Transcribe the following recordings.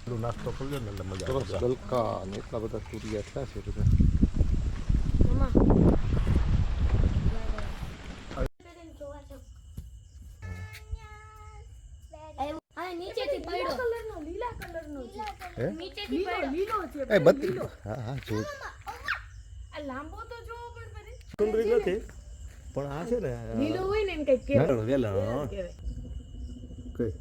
પેલું નાસ્તો કરજો ને એટલે મજા સરસ આવે ગલકા અને એટલા બધા તુરિયા થયા છે બધા પણ આ છે ને લીલો હોય ને એમ કઈ વેલણ વેલણ કહેવાય કઈ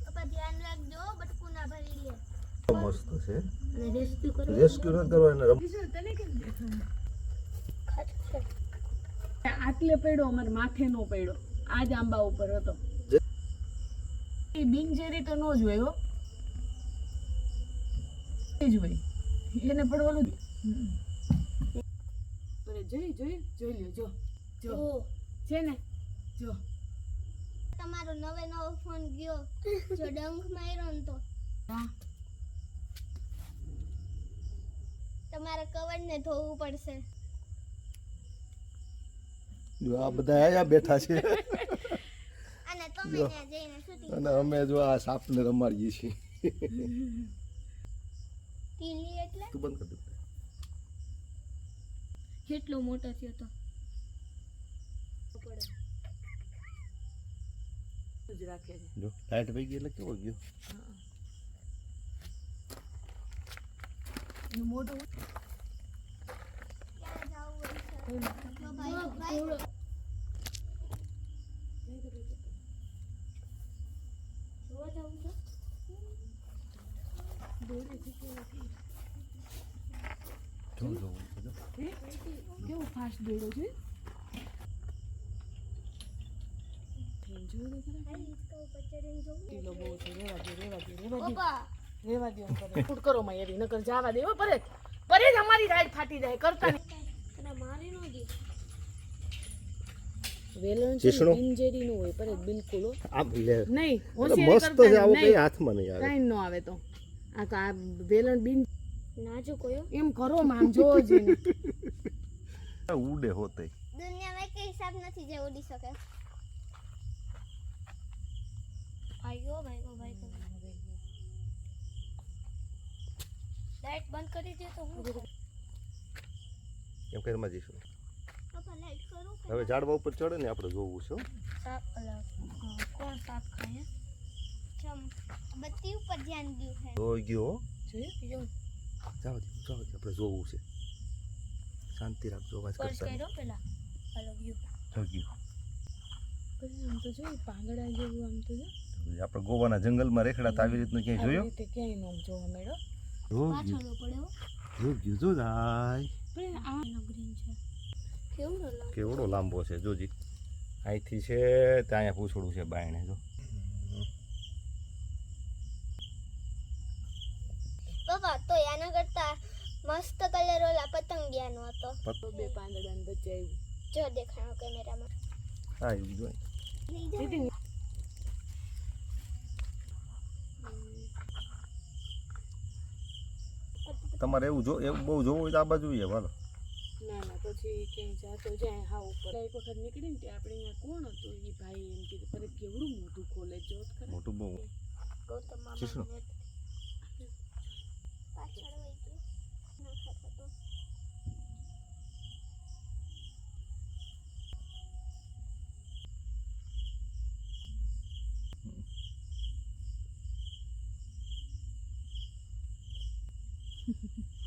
પપ્પા ધ્યાન રાખજો બટકું ના ભરી લે મસ્ત છે. રેસ્ક્યુ કરો રેસ્ક્યુ ન કરવા. આટલે પડ્યો અમારે માથે નો પડ્યો. આ જ આંબા ઉપર હતો. એ બિનઝેરી તો નો જોયો હોય એ જ હોય. એને પડવાનું અરે જોઈ જોઈ જોઈ લ્યો જો જો. છે ને? જો. તમારો નવે નવો ફોન ગયો. જો ડંખ માર્યો ને તો. હા. તમારે કવર ને ધોવું પડશે. જો આ બધા આયા બેઠા છે. અને તમે ત્યાં જઈને શૂટિંગ અને અમે જો આ સાપને રમાડીએ છીએ. તું બંધ કરી દે. કેટલો મોટો થયો તો. રાખે છે. જો લાઈટ ભાઈ ગઈ એટલે કેવો ગયો? કેવું ફાસ્ટ દોડો છે? જોયું ખરા? ઢીલો બહુ છે રેવા દે રેવા દે રેવા દે. રેવા દે કરે ફૂટ કરો માં એવી નકર જવા દેવો હો પરે જ અમારી રાઈડ ફાટી જાય કરતા નહીં. તને મારી નો દે. વેલણ છે ને નું હોય પરેશ બિલકુલ આમ લે. નહીં મસ્ત છે આવો કઈ હાથમાં નહીં આવે. કાંઈ ન આવે તો. આ તો આ વેલણ બિન નાજો કયો એમ કરો માં ઉડે હોતે. દુનિયામાં કઈ હિસાબ નથી જે ઉડી શકે. ભાઈઓ ભાઈઓ ભાઈઓ. લાઈટ બંધ કરી દે તો હું એમ જઈશું. કરું કે હવે ઝાડવા ઉપર ચડે ને આપણે જોવું છે હો. અલગ કોણ સાપ ખાય? બત્તી ઉપર ધ્યાન દઉં છે જોઈ ગયો? જાવ જાવ આપણે જોવું છે. શાંતિ રાખજો વાત કરતા પેલા? હલો જોઈ ગયો. આમ તો જોયું પાંગડા જેવું આમ તો જો. આપણે ગોવાના જંગલમાં રેખડા આવી રીતનું ક્યાંય જોયું? ક્યાંય નો જોવા મળ્યો. પાછળનો પડ્યો જોઈ ગયો જો પણ આ ગ્રીન છે. કેવું લાગે કેવડો લાંબો છે જોજી. અહીંથી છે ત્યાં અહીંયા પૂછડું છે બાયણે જો. પપ્પા તો આના કરતા મસ્ત કલર ઓલા પતંગિયાનો હતો. તો બે પાંદડાને વચ્ચે આવ્યું જો દેખાણો કેમેરામાં. હા એવું જોઈ તમારે એવું જો એવું બહુ જોવું હોય તો આ બાજુ એ હાલો. ના ના પછી ક્યાંય જાતો જાય હા ઉપર. એક વખત નીકળી ને ત્યાં આપણે અહીંયા કોણ હતું? એ ભાઈ એમ કીધું પર કેવડું મોટું ખોલે જોત ખરા. મોટું બહુ ગૌતમ મામા પાછળ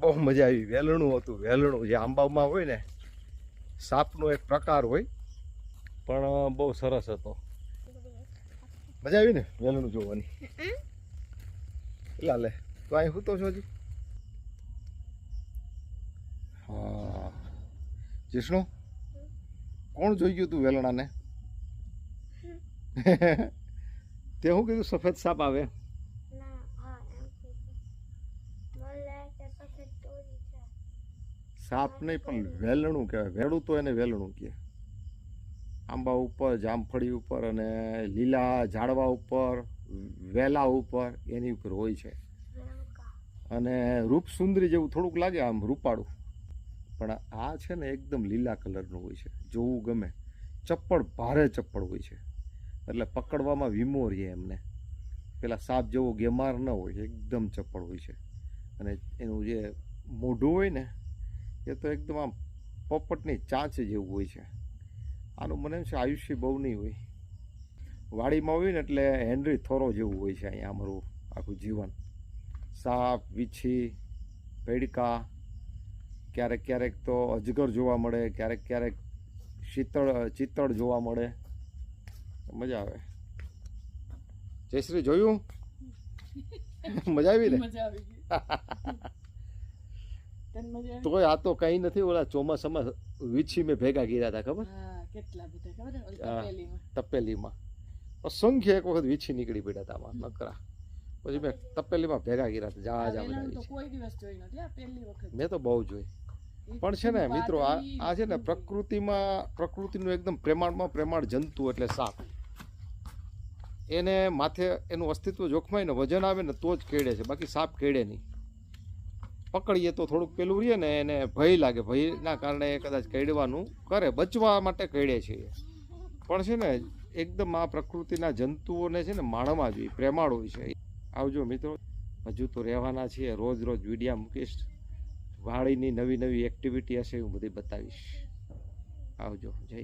બહુ મજા આવી. વેલણું હતું. વેલણું જે આંબામાં હોય ને, સાપનો એક પ્રકાર હોય, પણ બહુ સરસ હતો. મજા આવી ને વેલણું જોવાની? લા, લે. તો અહીં હું તો છો હજી? હા. જિષ્ણુ, કોણ જોઈ ગયું તું વેલણાને? તે શું કીધું? સફેદ સાપ આવે ના હા એમ કીધું મને લાગે કે સફેદ તોરી છે સાપ નહીં, પણ વેલણું કહેવાય. વેળું તો એને વેલણું કહે. આંબા ઉપર, જામફળી ઉપર અને લીલા ઝાડવા ઉપર, વેલા ઉપર એની ઉપર હોય છે. અને રૂપ સુંદરી જેવું થોડુંક લાગે આમ રૂપાળું. પણ આ છે ને એકદમ લીલા કલરનું હોય છે. જોવું ગમે. ચપ્પળ ભારે ચપ્પળ હોય છે. એટલે પકડવામાં વીમો રહે એમને. પેલા સાપ જેવો ગેમાર ન હોય, એકદમ ચપ્પડ હોય છે. અને એનું જે મોઢું હોય ને એ તો એકદમ આમ પોપટની ચાંચ જેવું હોય છે. આનું મને એમ છે આયુષ્ય બહુ નહીં હોય. વાડીમાં હોય ને એટલે હેનરી થોરો જેવું હોય છે અહીંયા અમારું આખું જીવન. સાપ વીછી પેડકા ક્યારેક ક્યારેક તો અજગર જોવા મળે ક્યારેક ક્યારેક શીતળ ચિત્તળ જોવા મળે. મજા આવે. જયશ્રી જોયું? મજા આવી ને? મજા આવી તોય આ તો કંઈ નથી ઓલા ચોમાસામાં વીછી મેં ભેગા કર્યા હતા ખબર? હા કેટલા બધા ખબર. તપેલીમાં. અસંખ્ય એક વખત વીછી નીકળી પડ્યા હતા આમાં નકરા. પછી મેં તપેલીમાં ભેગા કર્યા હતા જા જા બધા તો મેં તો બહુ જોઈ. પણ છે ને મિત્રો આ આ છે ને પ્રકૃતિમાં પ્રકૃતિનું એકદમ પ્રેમાણમાં પ્રેમાણ જંતુ એટલે સાપ. એને માથે એનું અસ્તિત્વ જોખમાય ને વજન આવે ને તો જ કેળે છે બાકી સાપ કેળે નહીં. પકડીએ તો થોડુંક પેલું રહીએ ને એને ભય લાગે. ભયના કારણે એ કદાચ કેળવાનું કરે. બચવા માટે કેળે છે પણ છે ને, એકદમ આ પ્રકૃતિના જંતુઓને છે ને માણવા જોઈએ. પ્રેમાળ હોય છે આવજો મિત્રો. હજુ તો રહેવાના છીએ. રોજ રોજ વિડીયા મૂકીશ. વાડીની નવી નવી એક્ટિવિટી હશે હું બધી બતાવીશ. આવજો. જય